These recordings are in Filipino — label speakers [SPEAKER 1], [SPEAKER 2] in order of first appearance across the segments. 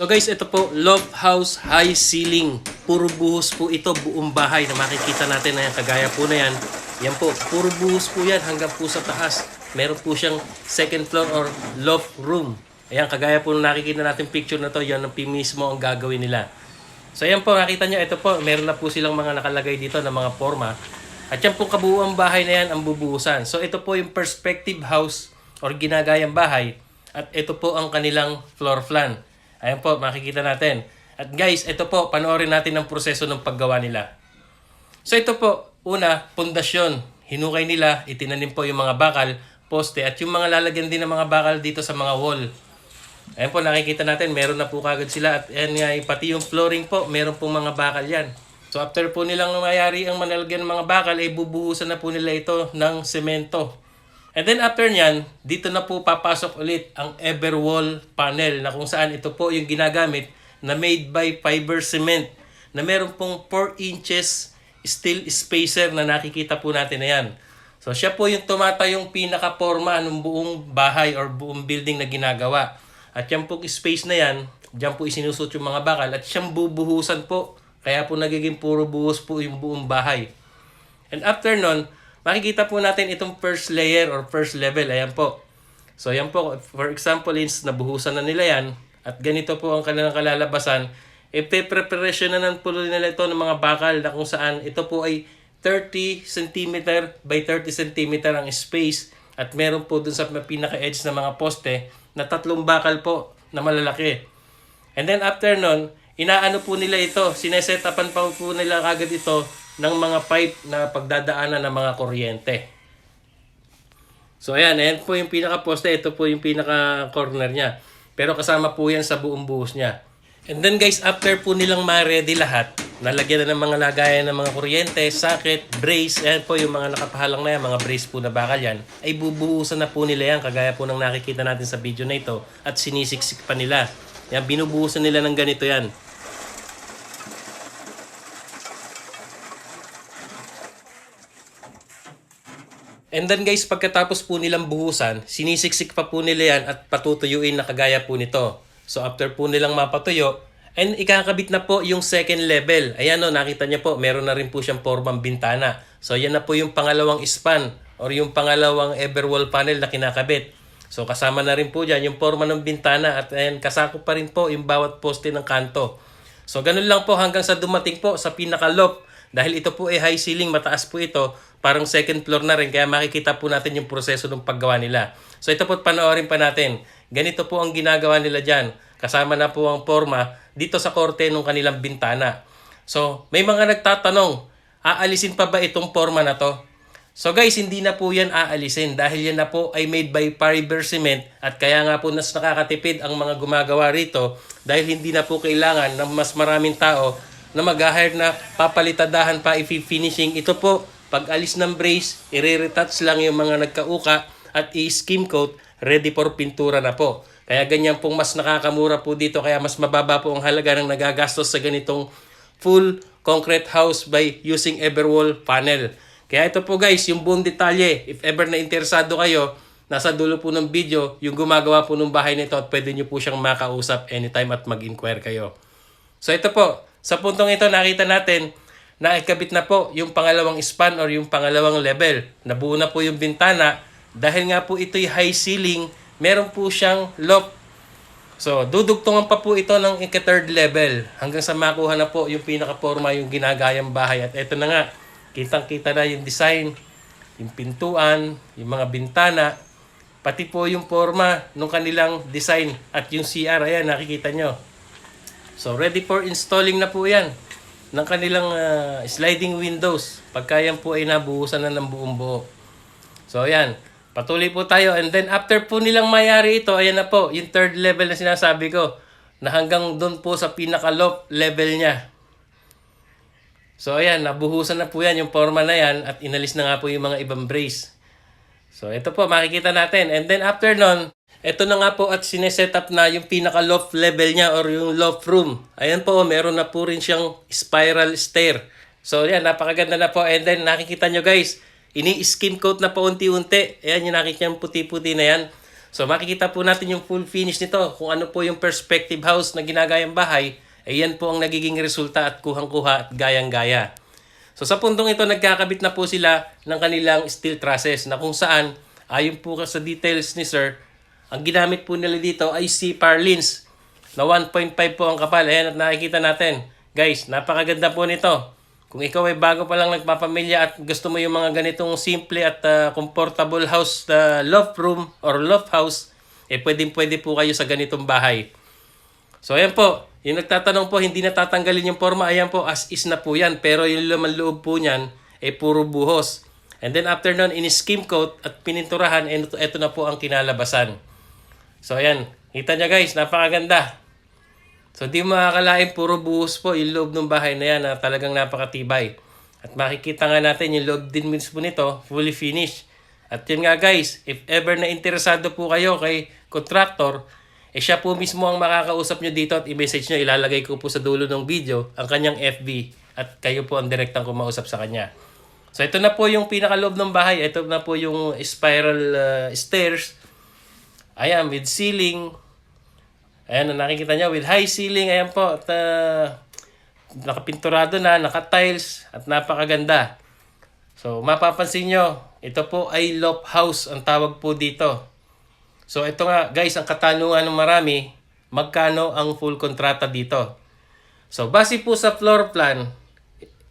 [SPEAKER 1] So guys, ito po, Love House High Ceiling. Puro buhos po ito, buong bahay na makikita natin na yan. Kagaya po na yan. Yan po, puro buhos po yan hanggang po sa taas. Meron po siyang second floor or loft room. Ayan, kagaya po nung nakikita natin picture na to, yan ang mismo ang gagawin nila. So ayan po, nakita nyo, ito po, meron na po silang mga nakalagay dito na mga forma. At yan po kabuuang bahay na yan ang bubuhusan. So ito po yung perspective house or ginagayang bahay. At ito po ang kanilang floor plan. Ayan po, makikita natin. At guys, ito po, panoorin natin ang proseso ng paggawa nila. So ito po, una, pundasyon. Hinukay nila, itinanim po yung mga bakal, poste, at yung mga lalagyan din ng mga bakal dito sa mga wall. Ayan po, nakikita natin, meron na po kagad sila. At ayan nga, eh, pati yung flooring po, meron po mga bakal yan. So after po nilang mayari ang manalagyan ng mga bakal, ay bubuhusan na po nila ito ng semento. And then after nyan, dito na po papasok ulit ang Everwall panel na kung saan ito po yung ginagamit na made by fiber cement na meron pong 4 inches steel spacer na nakikita po natin na yan. So siya po yung tumatayong pinaka-forma ng buong bahay or buong building na ginagawa. At yan pong space na yan, dyan po isinusot yung mga bakal at siyang bubuhusan po. Kaya po nagiging puro buhos po yung buong bahay. And after nun, makikita po natin itong first layer or first level. Ayan po. So yan po, for example, is nabuhusan na nila yan at ganito po ang kanilang kalalabasan. Ipe-preparation na ng pulo nila ito ng mga bakal na kung saan ito po ay 30 cm by 30 cm ang space at meron po dun sa pinaka-edge ng mga poste na tatlong bakal po na malalaki. And then after nun, inaano po nila ito, sinesetapan pa po nila kagad ito ng mga pipe na pagdadaanan ng mga kuryente. So ayan, ayan po yung pinaka-poste, ito po yung pinaka-corner niya. Pero kasama po yan sa buong buhos niya. And then guys, after po nilang ma-ready lahat, nalagyan na ng mga lagayan ng mga kuryente, socket, brace, ayan po yung mga nakapahalang na yan, mga brace po na bakal yan, ay bubuhusan na po nila yan, kagaya po ng nakikita natin sa video na ito, at sinisiksik pa nila. Yan, binubuhusan nila ng ganito yan. And then guys, pagkatapos po nilang buhusan, sinisiksik pa po nila yan at patutuyuin na kagaya po nito. So after po nilang mapatuyo, and ikakabit na po yung second level. Ayan o, nakita niyo po, meron na rin po siyang formang bintana. So yan na po yung pangalawang span or yung pangalawang Everwall panel na kinakabit. So kasama na rin po dyan yung forma ng bintana at ayan, kasako pa rin po yung bawat poste ng kanto. So ganun lang po hanggang sa dumating po sa pinaka-loft. Dahil ito po ay high ceiling, mataas po ito, parang second floor na rin. Kaya makikita po natin yung proseso ng paggawa nila. So ito po panoorin pa natin. Ganito po ang ginagawa nila dyan. Kasama na po ang forma dito sa korte ng kanilang bintana. So may mga nagtatanong, aalisin pa ba itong forma na to? So guys, hindi na po yan aalisin dahil yan na po ay made by fiber cement at kaya nga po nas nakakatipid ang mga gumagawa rito dahil hindi na po kailangan ng mas maraming tao na mag-hire na papalitadahan pa i-finishing. Ito po, pag alis ng brace, i-retouch lang yung mga nagkauka at i-skim coat, ready for pintura na po. Kaya ganyan pong mas nakakamura po dito, kaya mas mababa po ang halaga ng nagagastos sa ganitong full concrete house by using Everwall panel. Kaya ito po guys, yung buong detalye, if ever na interesado kayo, nasa dulo po ng video, yung gumagawa po ng bahay nito at pwede nyo po siyang makausap anytime at mag-inquire kayo. So ito po, sa puntong ito nakita natin na ikabit na po yung pangalawang span or yung pangalawang level. Nabuo na po yung bintana dahil nga po ito'y high ceiling, meron po siyang loft. So, dudugtungan pa po ito ng ika-third level hanggang sa makuha na po yung pinaka-forma yung ginagayang bahay. At ito na nga, kitang-kita na yung design, yung pintuan, yung mga bintana, pati po yung forma ng kanilang design at yung CR. Ayan, nakikita nyo. So ready for installing na po yan ng kanilang ah, sliding windows. Pagka yan po ay nabuhusan na ng buong buo. So ayan, patuloy po tayo. And then after po nilang mayari ito, ayan na po, yung third level na sinasabi ko, na hanggang doon po sa pinaka-low level niya. So ayan, nabuhusan na po yan yung forma na yan at inalis na nga po yung mga ibang brace. So ito po, makikita natin. And then after nun, ito na nga po at sineset up na yung pinaka-loft level niya or yung loft room. Ayan po, meron na po rin siyang spiral stair. So yan, napakaganda na po. And then nakikita nyo guys, ini-skim coat na po unti-unti. Ayan yung nakikita yung puti-puti na yan. So makikita po natin yung full finish nito, kung ano po yung perspective house na ginagayang bahay, ay yan po ang nagiging resulta at kuhang-kuha at gayang-gaya. So sa puntong ito, nagkakabit na po sila ng kanilang steel trusses na kung saan, ayon po sa details ni Sir, ang ginamit po nila dito ay C-Par lins na 1.5 po ang kapal. Ayan at nakikita natin. Guys, napakaganda po nito. Kung ikaw ay bago pa lang nagpapamilya at gusto mo yung mga ganitong simple at ah, comfortable house, uh, loft room or loft house, eh pwedeng pwede po kayo sa ganitong bahay. So ayan po, yung nagtatanong po, hindi natatanggalin yung forma, ayan po, as is na po yan. Pero yung laman loob po niyan, eh puro buhos. And then after nun, in-skim coat at pininturahan, and ito, ito na po ang kinalabasan. So ayan, kita niya guys, napakaganda. So di mo makakalain, puro buhos po yung loob ng bahay na yan na talagang napakatibay. At makikita nga natin yung loob din mismo nito, fully finished. At yun nga guys, if ever na interesado po kayo kay contractor, eh siya po mismo ang makakausap nyo dito at i-message nyo, ilalagay ko po sa dulo ng video ang kanyang FB at kayo po ang direktang kumausap sa kanya. So ito na po yung pinakaloob ng bahay, ito na po yung spiral uh, stairs. Ayan, with ceiling, Ayan, na nakikita niya with high ceiling. Ayan po, at, uh, nakapinturado na, naka-tiles, at napakaganda. So, mapapansin nyo, ito po ay loft house ang tawag po dito. So, ito nga, guys, ang katanungan ng marami, magkano ang full kontrata dito? So, base po sa floor plan,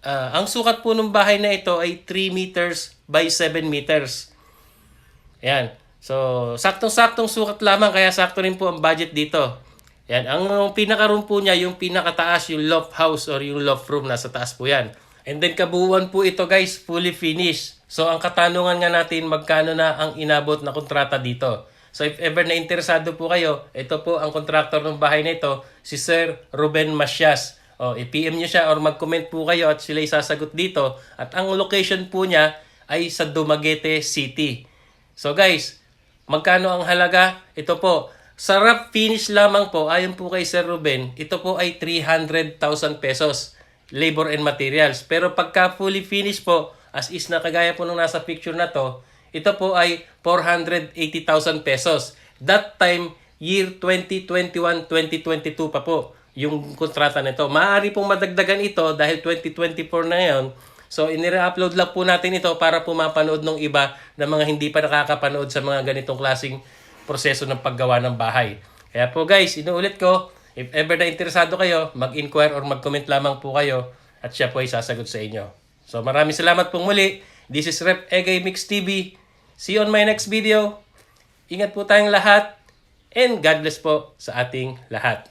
[SPEAKER 1] ah, ang sukat po ng bahay na ito ay 3 meters by 7 meters. Ayan. So, saktong-saktong sukat lamang kaya sakto rin po ang budget dito. Yan, ang pinaka-room po niya, yung pinakataas, yung loft house or yung loft room, nasa taas po yan. And then kabuuan po ito guys, fully finished. So ang katanungan nga natin, magkano na ang inabot na kontrata dito? So if ever na interesado po kayo, ito po ang contractor ng bahay na ito, si Sir Ruben Masyas. O, i-PM niyo siya or mag-comment po kayo at sila sasagot dito. At ang location po niya ay sa Dumaguete City. So guys, magkano ang halaga? Ito po, sa rough finish lamang po, ayon po kay Sir Ruben, ito po ay 300,000 pesos labor and materials. Pero pagka fully finished po, as is na kagaya po nung nasa picture na to, ito po ay 480,000 pesos. That time, year 2021-2022 pa po yung kontrata nito. Maaari pong madagdagan ito dahil 2024 na ngayon. So, inire-upload lang po natin ito para po mapanood ng iba na mga hindi pa nakakapanood sa mga ganitong klaseng proseso ng paggawa ng bahay. Kaya po guys, inuulit ko, if ever na interesado kayo, mag-inquire or mag-comment lamang po kayo at siya po ay sasagot sa inyo. So maraming salamat pong muli. This is Rep Egay Mix TV. See you on my next video. Ingat po tayong lahat and God bless po sa ating lahat.